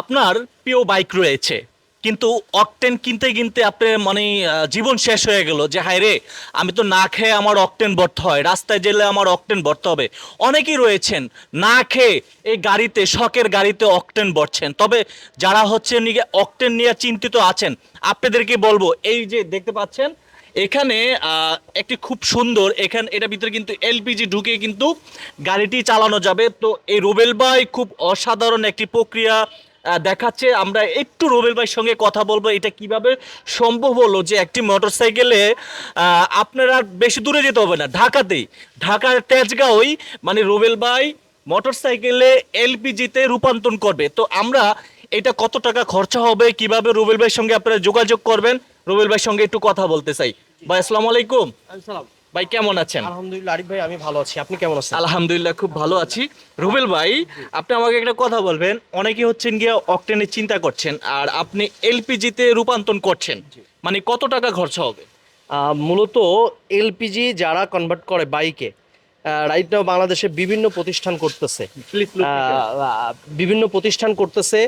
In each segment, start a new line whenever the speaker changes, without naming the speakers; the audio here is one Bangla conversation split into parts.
আপনার প্রিয় বাইক রয়েছে। কিন্তু অকটেন কিনতে কিনতে আপনার মানে জীবন শেষ হয়ে গেল যে, হায় রে, আমি তো না খেয়ে আমার অকটেন ভরতে হয়, রাস্তায় গেলে আমার অকটেন ভরতে হবে। অনেকেই রয়েছেন, না খেয়ে এই গাড়িতে, শখের গাড়িতে অকটেন ভরছেন তবে যারা হচ্ছে নিয়ে অকটেন নিয়ে চিন্তিত আছেন, আপনাদেরকে বলব, এই যে দেখতে পাচ্ছেন, এখানে একটি খুব সুন্দর, এখানে এটা ভিতরে কিন্তু এলপিজি ঢুকে কিন্তু গাড়িটি চালানো যাবে। তো এই রুবেল ভাই খুব অসাধারণ একটি প্রক্রিয়া দেখাচ্ছে, আমরা একটু রুবেল ভাইয়ের সঙ্গে কথা বলব, এটা কীভাবে সম্ভব হলো যে একটি মোটরসাইকেলে আপনার আর বেশি দূরে যেতে হবে না, ঢাকাতেই। ঢাকার তেজগাঁওই মানে রুবেল ভাই মোটরসাইকেলে এলপিজিতে রূপান্তর করবে। তো আমরা এটা কত টাকা খরচা হবে, কীভাবে রুবেল ভাইয়ের সঙ্গে আপনারা যোগাযোগ করবেন? রুবেল ভাইয়ের সঙ্গে একটু কথা বলতে চাই। ভাই, আসসালামু আলাইকুম।
আসসালাম।
ভাই কেমন আছেন?
আলহামদুলিল্লাহ আরিফ ভাই আমি ভালো আছি। আপনি কেমন আছেন?
আলহামদুলিল্লাহ খুব ভালো আছি। রুবেল ভাই আপনি আমাকে একটা কথা বলবেন। অনেকে হচ্ছেন গিয়ে অকটেনের চিন্তা করছেন আর আপনি এলপিজিতে রূপান্তর করছেন। মানে কত টাকা খরচা হবে?
মূলত এলপিজি যারা কনভার্ট করে বাইকে রাইট নাও বাংলাদেশে বিভিন্ন প্রতিষ্ঠান করতেছে। বিভিন্ন প্রতিষ্ঠান করতেছে।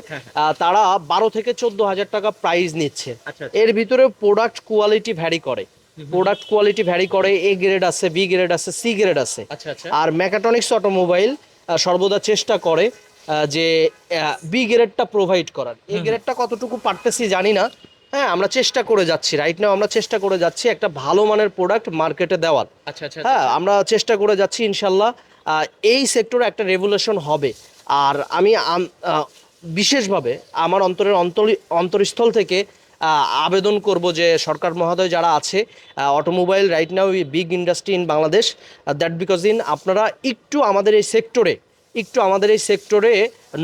তারা বারো থেকে চোদ্দ হাজার টাকা প্রাইস নিচ্ছে।
আচ্ছা,
এর ভিতরে প্রোডাক্ট কোয়ালিটি ভ্যারি করে। প্রোডাক্ট কোয়ালিটি ভ্যারি করে এ গ্রেড আছে বি গ্রেড আছে সি গ্রেড আছে।
আচ্ছা আচ্ছা।
আর মেকাট্রনিক্স অটোমোবাইল সর্বদা চেষ্টা করে যে বি গ্রেডটা প্রোভাইড করার। এই গ্রেডটা কতটুকু পারতেছি জানি না। হ্যাঁ আমরা চেষ্টা করে যাচ্ছি। রাইট নাও আমরা চেষ্টা করে যাচ্ছি একটা ভালো মানের প্রোডাক্ট মার্কেটে দেওয়ার।
আচ্ছা আচ্ছা
হ্যাঁ আমরা চেষ্টা করে যাচ্ছি ইনশাল্লাহ এই সেক্টরে একটা রেভুলেশন হবে। আর আমি বিশেষভাবে আমার অন্তরের অন্তরি অন্তরস্থল থেকে আবেদন করব যে সরকার মহোদয় যারা আছে automobile right now big industry in Bangladesh that because in আপনারা একটু আমাদের এই সেক্টরে একটু আমাদের এই সেক্টরে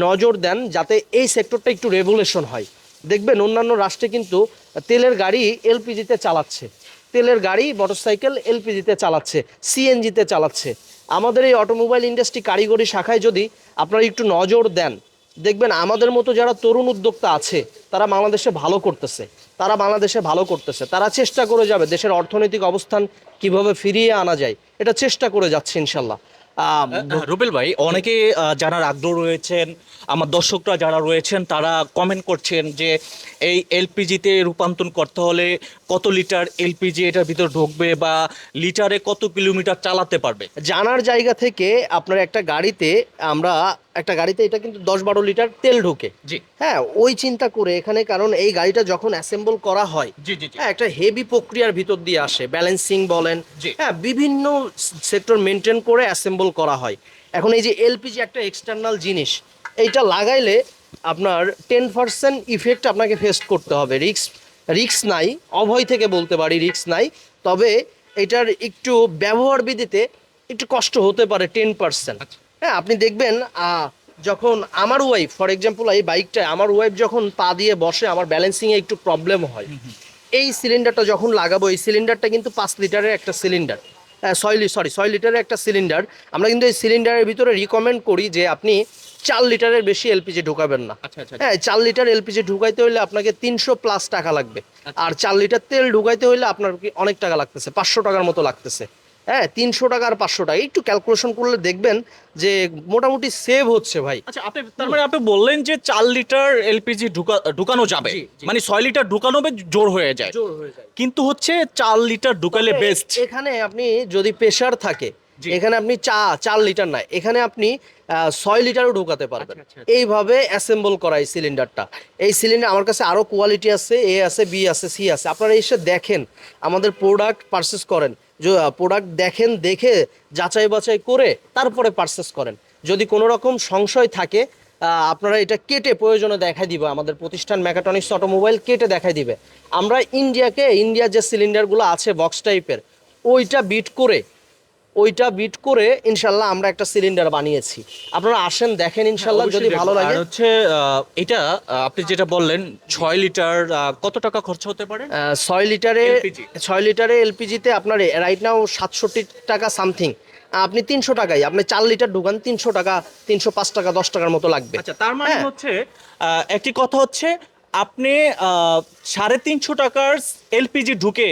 নজর দেন যাতে এই সেক্টরটা একটু রেভুলেশন হয়। দেখবেন অন্যান্য রাষ্ট্রে কিন্তু তেলের গাড়ি এলপিজিতে চালাচ্ছে, তেলের গাড়ি মোটরসাইকেল এলপিজিতে চালাচ্ছে সিএনজিতে চালাচ্ছে। আমাদের এই অটোমোবাইল ইন্ডাস্ট্রি কারিগরি শাখায় যদি আপনারা একটু নজর দেন, দেখবেন আমাদের মতো যারা তরুণ উদ্যোক্তা আছে তারা বাংলাদেশে ভালো করতেছে। তারা বাংলাদেশে ভালো করতেছে। তারা চেষ্টা করে যাবে দেশের অর্থনৈতিক অবস্থান কীভাবে ফিরিয়ে আনা যায় এটা চেষ্টা করে যাচ্ছে ইনশাল্লাহ।
রুবেল ভাই অনেকে যারা আগ্রহ রয়েছেন আমার দর্শকরা যারা রয়েছেন তারা কমেন্ট করছেন যে এই এলপিজিতে রূপান্তর করতে হলে কত লিটার এলপিজি এটার ভিতর ঢুকবে বা লিটারে কত কিলোমিটার চালাতে পারবে?
জানার জায়গা থেকে আপনার একটা গাড়িতে আমরা একটা গাড়িতে এটা কিন্তু দশ বারো লিটার তেল ঢোকে।
জি।
হ্যাঁ ওই চিন্তা করে এখানে কারণ এই গাড়িটা যখন অ্যাসেম্বল করা হয়
জি জি
হ্যাঁ একটা হেভি প্রক্রিয়ার ভিতর দিয়ে আসে ব্যালেন্সিং বলেন। হ্যাঁ বিভিন্ন সেক্টর মেনটেন করে অ্যাসেম্বল করা হয়। এখন এই যে এলপিজি একটা এক্সটার্নাল জিনিস এইটা লাগাইলে আপনার টেন পার্সেন্ট ইফেক্ট আপনাকে ফেস করতে হবে। রিক্স রিক্স নাই অভয় থেকে বলতে পারি রিক্স নাই। তবে এটার একটু ব্যবহার বিধিতে একটু কষ্ট হতে পারে টেন পার্সেন্ট। হ্যাঁ আপনি দেখবেন যখন আমার ওয়াইফ ফর এক্সাম্পল এই বাইকটায় আমার ওয়াইফ যখন পা দিয়ে বসে আমার ব্যালেন্সিংয়ে একটু প্রবলেম হয় এই সিলিন্ডারটা যখন লাগাবো এই সিলিন্ডারটা কিন্তু পাঁচ লিটারের একটা সিলিন্ডার ছয় সরি ছয় লিটারের একটা সিলিন্ডার আমরা কিন্তু এই সিলিন্ডারের ভিতরে রিকমেন্ড করি যে আপনি চার লিটারের বেশি এলপিজি ঢুকাবেন না।
আচ্ছা আচ্ছা
হ্যাঁ চার লিটার এলপিজি ঢুকাইতে হলে আপনাকে তিনশো প্লাস টাকা লাগবে। আর চার লিটার তেল ঢুকাইতে হলে আপনার অনেক টাকা লাগতেছে পাঁচশো টাকার মতো লাগতেছে। হ্যাঁ তিনশো টাকা আর পাঁচশো টাকা। একটু ক্যালকুলেশন করলে দেখবেন যে মোটামুটি সেভ হচ্ছে ভাই।
আচ্ছা আপনি তার মানে আপনি বললেন যে চার লিটার এলপিজি ঢুকানো যাবে। মানে ছয় লিটার ঢুকানো জোর হয়ে যায়।
জোর হয়ে যায়।
কিন্তু হচ্ছে চার লিটার ঢুকালে বেস্ট
এখানে আপনি যদি প্রেশার থাকে এখানে আপনি চা চার লিটার না এখানে আপনি ছয় লিটারও ঢোকাতে পারবেন।
আচ্ছা, আচ্ছা,
এইভাবে অ্যাসেম্বল করা এই সিলিন্ডারটা এই সিলিন্ডার আমার কাছে আরও কোয়ালিটি আছে এ আছে বি আছে সি আছে। আপনারা এসে দেখেন আমাদের প্রোডাক্ট পারচেস করেন। প্রোডাক্ট দেখেন, দেখে, যাচাই বাছাই করে তারপরে পারচেস করেন। যদি কোনো রকম সংশয় থাকে আপনারা এটা কেটে প্রয়োজনে দেখাই দিবে। আমাদের প্রতিষ্ঠান ম্যাকাটনিক্স অটোমোবাইল কেটে দেখাই দিবে। আমরা ইন্ডিয়াকে ইন্ডিয়ার যে সিলিন্ডারগুলো আছে বক্স টাইপের ওইটা বিট করে ওইটা বিট করে ইনশাল্লাহ আমরা একটা সিলিন্ডার বানিয়েছি। আপনারা আসেন দেখেন ইনশাল্লাহ যদি ভালো লাগে।
হচ্ছে এটা আপনি যেটা বললেন ছয় লিটার কত টাকা খরচ হতে পারে?
ছয় লিটারে ছয় লিটারে এলপিজিতে আপনার রাইট নাও সাতষট্টি টাকা সামথিং আপনি তিনশো টাকাই আপনি চার লিটার ঢুকান তিনশো টাকা তিনশো পাঁচ টাকা দশ টাকার মতো লাগবে।
আচ্ছা তার মানে
হ্যাঁ।
হচ্ছে একটি কথা হচ্ছে আপনি সাড়ে তিনশো টাকার এলপিজি ঢুকে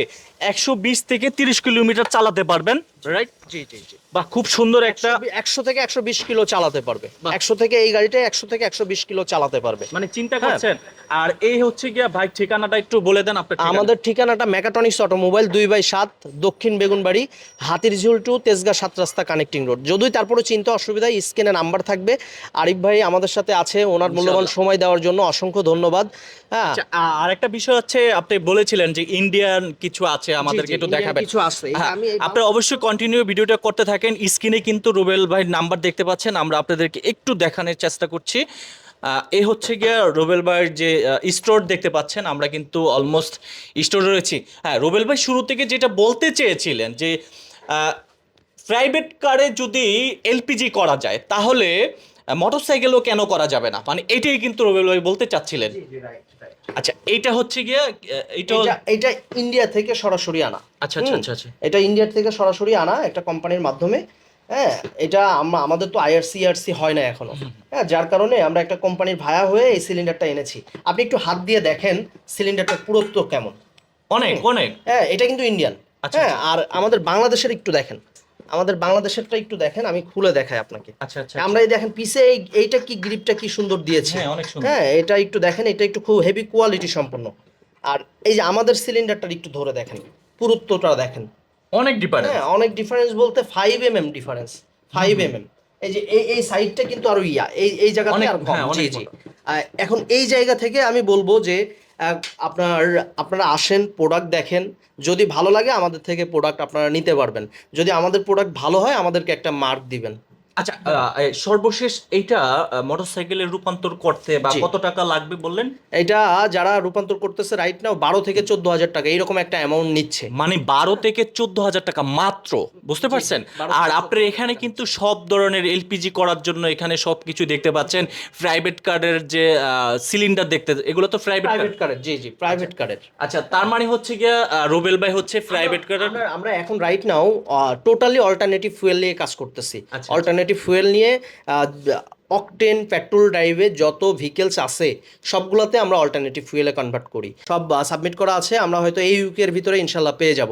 একশো বিশ থেকে তিরিশ কিলোমিটার চালাতে পারবেন রাইট
জি জি জি।
বা খুব সুন্দর একটা
একশো থেকে একশো বিশ কিলো চালাতে পারবে। একশো থেকে এই গাড়িটা একশো থেকে একশো বিশ কিলো চালাতে পারবে।
মানে চিন্তা
হ্যাঁ।
করছেন? আর এই হচ্ছে গিয়া ভাই ঠিকানাটা একটু বলে দেন আপনার
আমাদের ঠিকানাটা মেকাটনিক্স অটোমোবাইল দুই বাই সাত দক্ষিণ বেগুনবাড়ি হাতিরঝুল টু তেজগা সাত রাস্তা কানেক্টিং রোড। যদি তারপরে চিন্তা অসুবিধা স্ক্রিনে নাম্বার থাকবে। আরিফ ভাই আমাদের সাথে আছে ওনার মূল্যবান সময় দেওয়ার জন্য অসংখ্য ধন্যবাদ। হ্যাঁ।
আচ্ছা, আর একটা বিষয় হচ্ছে আপনি বলেছিলেন যে ইন্ডিয়ান কিছু আছে আমাদেরকে একটু দেখাবেন।
কিছু আছে।
হ্যাঁ,
আমি
আপনারা অবশ্যই কন্টিনিউ ভিডিওটা করতে থাকেন। স্ক্রিনে কিন্তু রুবেল ভাই নাম্বার দেখতে পাচ্ছেন আমরা আপনাদেরকে একটু দেখানোর চেষ্টা করছি। আহ, এই হচ্ছে গিয়ে রুবেল ভাইয়ের যে স্টোর দেখতে পাচ্ছেন আমরা কিন্তু অলমোস্ট স্টোর রয়েছি। হ্যাঁ রুবেল ভাই শুরু থেকে যেটা বলতে চেয়েছিলেন যে প্রাইভেট কারে যদি এলপিজি করা যায় তাহলে মোটরসাইকেলও কেন করা যাবে না? মানে এটাই কিন্তু রুবেল ভাই বলতে চাচ্ছিলেন। আচ্ছা এইটা হচ্ছে গিয়া
এটা- এটা ইন্ডিয়া থেকে সরাসরি আনা।
আচ্ছা আচ্ছা আচ্ছা আচ্ছা।
এটা ইন্ডিয়া থেকে সরাসরি আনা একটা কোম্পানির মাধ্যমে। হ্যাঁ এটা আমরা আমাদের তো আইআরসি আরসি হয় না এখনও। হ্যাঁ যার কারণে আমরা একটা কোম্পানির ভায়া হয়ে এই সিলিন্ডারটা এনেছি। আপনি একটু হাত দিয়ে দেখেন সিলিন্ডারটার পুরুত্ব কেমন।
অনেক অনেক।
হ্যাঁ এটা কিন্তু ইন্ডিয়ান
আচ্ছা,
হ্যাঁ আর আমাদের বাংলাদেশের একটু দেখেন। আমাদের বাংলাদেশেরটা একটু দেখেন আমি খুলে দেখাই আপনাকে।
আচ্ছা আচ্ছা
আমরা এই দেখেন পিছে এই এইটা কি গ্রিপটা কি সুন্দর দিয়েছে?
হ্যাঁ, অনেক সুন্দর।
হ্যাঁ এটা একটু দেখেন এটা একটু খুব হেভি কোয়ালিটি সম্পন্ন। আর এই যে আমাদের সিলিন্ডারটা একটু ধরে দেখেন পুরুত্বটা দেখেন।
অনেক ডিফারেন্স
হ্যাঁ অনেক ডিফারেন্স বলতে five M M difference five M M এই যে এই এই সাইডটা কিন্তু আরও ইয়া এই এই জায়গাতে আর কম
হ্যাঁ,
জি জি। এখন এই জায়গা থেকে আমি বলব যে আপনার আপনারা আসেন প্রোডাক্ট দেখেন। যদি ভালো লাগে আমাদের থেকে প্রোডাক্ট আপনারা নিতে পারবেন। যদি আমাদের প্রোডাক্ট ভালো হয় আমাদেরকে একটা মার্ক দিবেন।
আচ্ছা সর্বশেষ এইটা মোটরসাইকেলের রূপান্তর করতে বা কত টাকা লাগবে বললেন?
এটা যারা রূপান্তর করতেছে রাইট নাও বারো থেকে চোদ্দ হাজার টাকা এইরকম একটা অ্যামাউন্ট নিচ্ছে।
মানে বারো থেকে চোদ্দ হাজার টাকা মাত্র বুঝতে পারছেন? আর
থেকে
আপনার এখানে কিন্তু সব ধরনের এলপিজি করার জন্য এখানে সব কিছু দেখতে পাচ্ছেন। প্রাইভেট কার্ডের যে সিলিন্ডার দেখতে এগুলো তো প্রাইভেট
প্রাইভেট কারের জি জি প্রাইভেট কারের
আচ্ছা তার মানে হচ্ছে গিয়া রুবেল ভাই হচ্ছে প্রাইভেট কার্ডের
আমরা- এখন right now totally alternative fuel নিয়ে কাজ করতেছি।
আচ্ছা,
অল্টারনেটিভ ফুয়েল নিয়ে অকটেন পেট্রোল ড্রাইভে যত ভেহিকেলস আছে সবগুলোতে আমরা অল্টারনেটিভ ফুয়েলে কনভার্ট করি। সব সাবমিট করা আছে, আমরা হয়তো এই উইকের ভিতরে ইনশাল্লাহ পেয়ে যাব।